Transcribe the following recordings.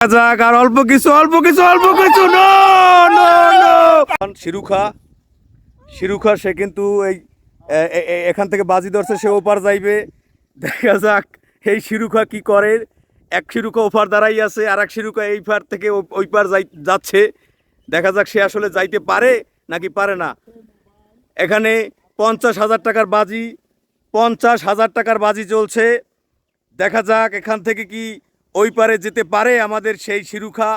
যাক, আর অল্প কিছু অল্প কিছু অল্প কিছু শিরুখা শিরুখা, সে কিন্তু এই এখান থেকে বাজি ধরছে, সে ওপার যাইবে। দেখা যাক, এই শিরুখা কি করে। এক শিরুখা ওপার দাঁড়াই আছে, আর এক শিরুখা এই পার থেকে ওই পার যাই, যাচ্ছে। দেখা যাক সে আসলে যাইতে পারে নাকি পারে না। এখানে পঞ্চাশ হাজার টাকার বাজি, পঞ্চাশ হাজার টাকার বাজি চলছে। দেখা যাক, এখান থেকে কি ওই পারে যেতে পারে আমাদের সেই শিরুখা।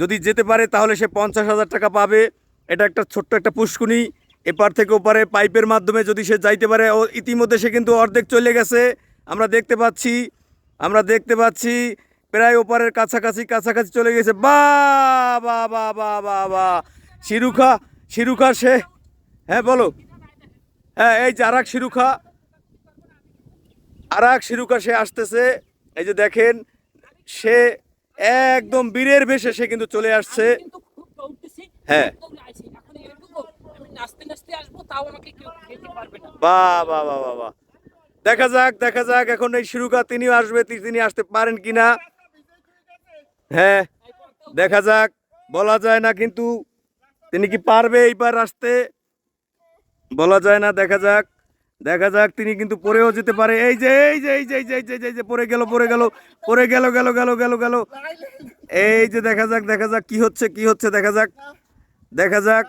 যদি যেতে পারে তাহলে সে পঞ্চাশ হাজার টাকা পাবে। এটা একটা ছোট্ট একটা পুষ্কুনি। এপার থেকে ওপারে পাইপের মাধ্যমে যদি সে যাইতে পারে, ও ইতিমধ্যে সে কিন্তু অর্ধেক চলে গেছে। আমরা দেখতে পাচ্ছি, আমরা দেখতে পাচ্ছি, প্রায় ওপারের কাছাকাছি কাছাকাছি চলে গেছে। বা বা বা বা বা শিরুখা শিরুখা সে হ্যাঁ বলো। হ্যাঁ এই যে আর এক শিরুখা। আর এক শিরুকা সে আসতেছে। এই যে দেখেন সে একদম বীরের বেশে সে কিন্তু চলে আসছে। হ্যাঁ। বা বা বা বা বা। দেখা যাক দেখা যাক এখন এই শিরুকা তিনিও আসবে তিনি আসতে পারেন কিনা। হ্যাঁ দেখা যাক বলা যায় না কিন্তু তিনি কি পারবে এইবার আসতে। বলা যায় না দেখা যাক। দেখা যাক তিনি কিন্তু পরেও যেতে পারে। এই যে এই যে এই যে এই যে এই যে, এই যে, পড়ে গেল পরে গেল পরে গেল গেল গেল গেল গেল। এই যে দেখা যাক দেখা যাক কি হচ্ছে কি হচ্ছে দেখা যাক দেখা যাক।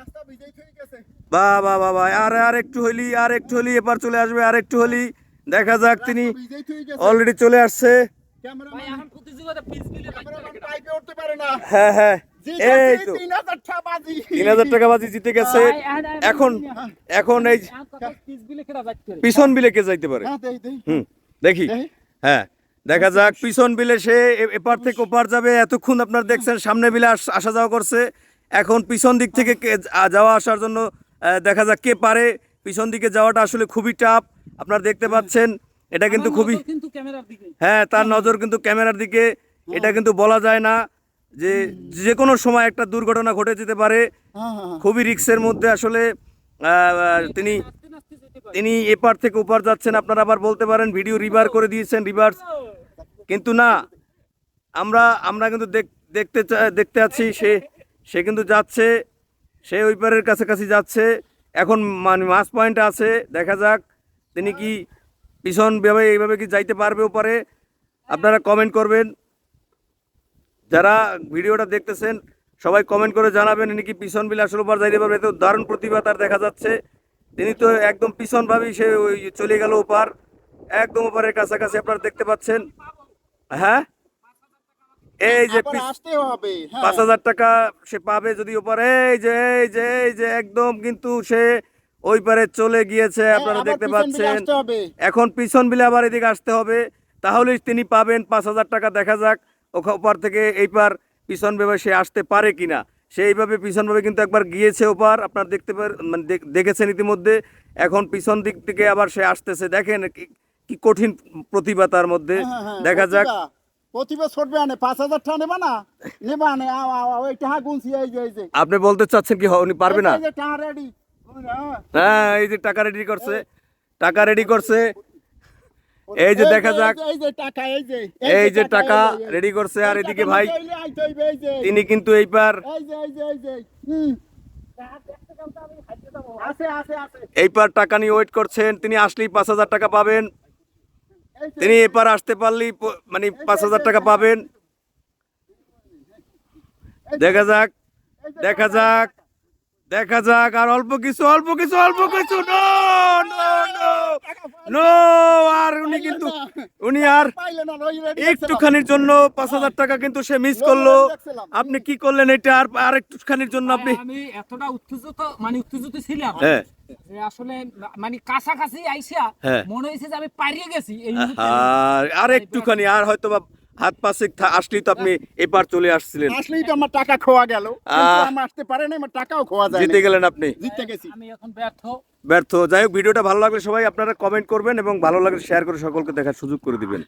বা বা বা বা আর আর একটু হলি আর একটু হলি এবার চলে আসবে আর একটু হলি দেখা যাক তিনি অলরেডি চলে আসছে। ভাই এখন প্রতিযোগিতা পিস বিলে হ্যাঁ হ্যাঁ। এই তো তিন হাজার টাকা বাজি জিতে গেছে। এখন এখন এই পিছন বিলে কে যাইতে পারে? হুম দেখি। হ্যাঁ দেখা যাক পিছন বিলে সে এপার থেকে ওপার যাবে। এতক্ষণ আপনার দেখছেন সামনে বিলে আস- যাওয়া করছে। এখন পিছন দিক থেকে যাওয়া আসার জন্য দেখা যাক কে পারে। পিছন দিকে যাওয়াটা আসলে খুবই টাফ। আপনারা দেখতে পাচ্ছেন এটা কিন্তু খুবই হ্যাঁ তার নজর কিন্তু ক্যামেরার দিকে। এটা কিন্তু বলা যায় না। যে যে কোনো সময় একটা দুর্ঘটনা ঘটে যেতে পারে খুবই রিক্সের মধ্যে আসলে তিনি তিনি এপার থেকে ওপার যাচ্ছেন আপনারা আবার বলতে পারেন ভিডিও রিভার করে দিয়েছেন রিভার্স কিন্তু না আমরা আমরা কিন্তু দেখ- দেখতে দেখতে আছি সে সে কিন্তু যাচ্ছে সে ওই পারের কাছাকাছি যাচ্ছে এখন মানে মাস পয়েন্ট আছে দেখা যাক তিনি কি পিছন ভাবে এইভাবে কি যাইতে পারবে ওপারে? আপনারা কমেন্ট করবেন। যারা ভিডিওটা দেখতেছেন সবাই কমেন্ট করে জানাবেন ইনি কি পিছন বিলে আসলে ওপার যাইতে পারবে এত দারুণ প্রতিভা তার দেখা যাচ্ছে। তিনি তো একদম পিছন ভাবেই সে ওই চলে গেল ওপার একদম ওপারের কাছাকাছি আপনারা দেখতে পাচ্ছেন। হ্যাঁ? এই যে পিছ- আসতে হবে হ্যাঁ। পাঁচ হাজার টাকা সে পাবে যদি ওপারে এই যে এই যে এই যে একদম কিন্তু সে ওই পারে চলে গিয়েছে আপনারা হ্যাঁ, দেখতে পাচ্ছেন। এখন পিছন বিলে আবার এদিকে আসতে হবে। তাহলে তিনি পাবেন পাঁচ হাজার টাকা দেখা যাক। ওপার থেকে এই পার পিছন ভেবে সে আসতে পারে কিনা? সে এইভাবে পিছন ভাবে কিন্তু একবার গিয়েছে ওপার। আপনার দেখতে পার মানে দেখেছেন ইতিমধ্যে। এখন পিছন দিক থেকে আবার সে আসতেছে। দেখেন কি- কি কঠিন প্রতিভা তার মধ্যে। হ্যাঁ, হ্যাঁ, দেখা যাক। না? আপনি বলতে চাচ্ছেন কি উনি পারবে না? হ্যাঁ এই যে টাকা রেডি করছে। টাকা রেডি করছে। এই যে দেখা যাক। এই যে টাকা। রেডি করছে আর এদিকে ভাই। তিনি কিন্তু এইবার এইবার টাকা নিয়ে ওয়েট করছেন। তিনি আসলেই পাঁচ হাজার টাকা পাবেন। তিনি এপার আসতে পারলেই মানে পাঁচ হাজার টাকা পাবেন। দেখা যাক। দেখা যাক। দেখা যাক। আর অল্প কিছু অল্প কিছু অল্প কিছু। নো নো নো আর উনি কিন্তু উনি আর একটুখানির জন্য পাঁচ হাজার টাকা কিন্তু সে মিস করল। আপনি কি করলেন এটা আর আর একটুখানির জন্য আপনি আমি এতটা উত্তেজিত মানে উত্তেজিত ছিলাম হ্যাঁ। আসলে মানে কাছাকাছি আইসা হ্যাঁ। মনে হয়েছে যে আমি পারিয়ে গেছি আর আর একটুখানি আর হয়তো বা হাত পাশে আসলেই তো আপনি এপার চলে আসছিলেন। আসলেই তো আমার টাকা খোয়া গেল। আমার আসতে পারে না আমার টাকাও খোয়া যায় জিতে গেলেন আপনি। জিতে গেছি। আমি এখন ব্যর্থ। ব্যর্থ। যাই হোক ভিডিওটা ভালো লাগলে সবাই আপনারা কমেন্ট করবেন এবং ভালো লাগলে শেয়ার করে সকলকে দেখার সুযোগ করে দিবেন।